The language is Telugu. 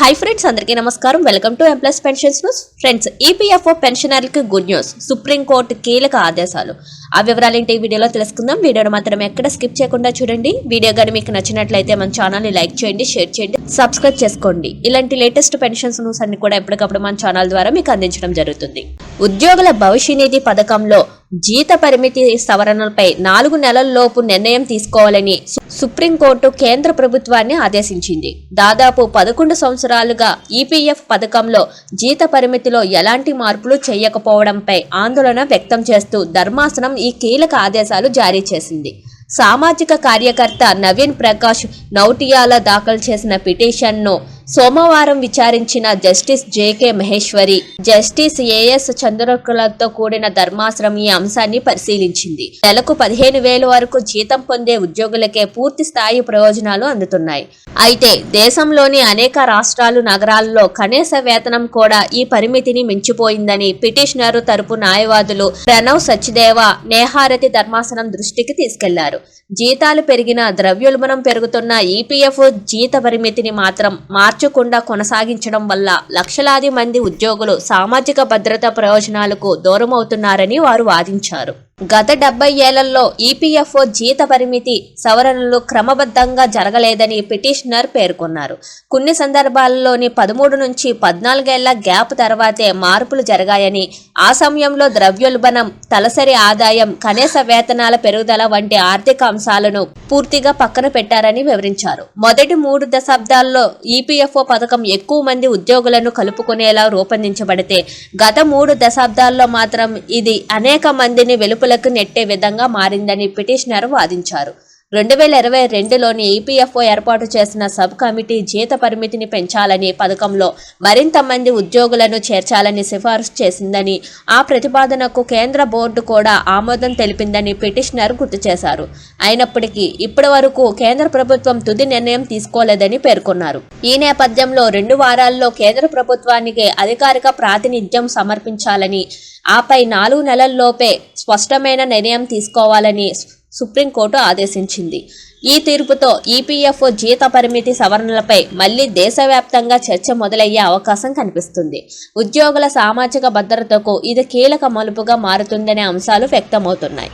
హై ఫ్రెండ్స్ అందరికీ నమస్కారం. Welcome to employees pensions news friends EPFO పెన్షనర్లకు గుడ్ న్యూస్ సుప్రీంకోర్టు కీలక ఆదేశాలు. ఆ వివరాలు ఏంటి ఈ వీడియోలో తెలుసుకుందాం. వీడియోను మాత్రం ఎక్కడ స్కిప్ చేయకుండా చూడండి. వీడియో కానీ మీకు నచ్చినట్లయితే మన ఛానల్ని లైక్ చేయండి షేర్ చేయండి సబ్స్క్రైబ్ చేసుకోండి. ఇలాంటి లేటెస్ట్ పెన్షన్స్ న్యూస్ అన్ని కూడా ఎప్పటికప్పుడు మన ఛానల్ ద్వారా మీకు అందించడం జరుగుతుంది. ఉద్యోగుల భవిష్య నిధి పథకంలో జీత పరిమితి సవరణలపై నాలుగు నెలల్లోపు నిర్ణయం తీసుకోవాలని సుప్రీంకోర్టు కేంద్ర ప్రభుత్వాన్ని ఆదేశించింది. దాదాపు పదకొండు సంవత్సరాలుగా ఈపీఎఫ్ పథకంలో జీత పరిమితిలో ఎలాంటి మార్పులు చేయకపోవడంపై ఆందోళన వ్యక్తం చేస్తూ ధర్మాసనం ఈ కీలక ఆదేశాలు జారీ చేసింది. సామాజిక కార్యకర్త నవీన్ ప్రకాష్ నౌటియాల దాఖలు చేసిన పిటిషన్ను సోమవారం విచారించిన justice JK Maheshwari justice AS చంద్రకులతో కూడిన ధర్మాసనం ఈ అంశాన్ని పరిశీలించింది. నెలకు పదిహేను వేల వరకు జీతం పొందే ఉద్యోగులకే పూర్తి స్థాయి ప్రయోజనాలు అందుతున్నాయి. అయితే దేశంలోని అనేక రాష్ట్రాలు నగరాల్లో కనీస వేతనం కూడా ఈ పరిమితిని మించిపోయిందని పిటిషనర్ తరపు న్యాయవాదులు ప్రణవ్ సచ్దేవ నేహారతి ధర్మాసనం దృష్టికి తీసుకెళ్ళారు. జీతాలు పెరిగిన ద్రవ్యోల్బణం పెరుగుతున్న ఈపీఎఫ్ జీత పరిమితిని మాత్రం మార్చకుండా కొనసాగించడం వల్ల లక్షలాది మంది ఉద్యోగులు సామాజిక భద్రత ప్రయోజనాలకు దూరమవుతున్నారని వారు వాదించారు. గత డెబ్బై ఏళ్ళలో ఈపీఎఫ్ఓ జీత పరిమితి సవరణలు క్రమబద్ధంగా జరగలేదని పిటిషనర్ పేర్కొన్నారు. కొన్ని సందర్భాల్లోని పదమూడు నుంచి పద్నాలుగేళ్ళ గ్యాప్ తర్వాతే మార్పులు జరగాయని ఆ సమయంలో ద్రవ్యోల్బణం తలసరి ఆదాయం కనీస వేతనాల పెరుగుదల వంటి ఆర్థిక అంశాలను పూర్తిగా పక్కన పెట్టారని వివరించారు. మొదటి మూడు దశాబ్దాల్లో ఈపీఎఫ్ఓ పథకం ఎక్కువ మంది ఉద్యోగులను కలుపుకునేలా రూపొందించబడితే గత మూడు దశాబ్దాల్లో మాత్రం ఇది అనేక మందిని వెలుపలకు నెట్టే విధంగా మారిందని పిటిషనర్ వాదించారు. రెండు వేల ఇరవై రెండులోని ఈపీఎఫ్ఓ ఏర్పాటు చేసిన సబ్ కమిటీ జీత పరిమితిని పెంచాలని పథకంలో మరింత మంది ఉద్యోగులను చేర్చాలని సిఫార్సు చేసిందని ఆ ప్రతిపాదనకు కేంద్ర బోర్డు కూడా ఆమోదం తెలిపిందని పిటిషనర్ గుర్తు చేశారు. అయినప్పటికీ ఇప్పటి వరకు కేంద్ర ప్రభుత్వం తుది నిర్ణయం తీసుకోలేదని పేర్కొన్నారు. ఈ నేపథ్యంలో రెండు వారాల్లో కేంద్ర ప్రభుత్వానికి అధికారిక ప్రాతినిధ్యం సమర్పించాలని ఆపై నాలుగు నెలల్లోపే స్పష్టమైన నిర్ణయం తీసుకోవాలని సుప్రీంకోర్టు ఆదేశించింది. ఈ తీర్పుతో ఈపీఎఫ్ఓ జీత పరిమితి సవరణలపై మళ్ళీ దేశవ్యాప్తంగా చర్చ మొదలయ్యే అవకాశం కనిపిస్తుంది. ఉద్యోగుల సామాజిక భద్రతకు ఇది కీలక మలుపుగా మారుతుందనే అంశాలు వ్యక్తమవుతున్నాయి.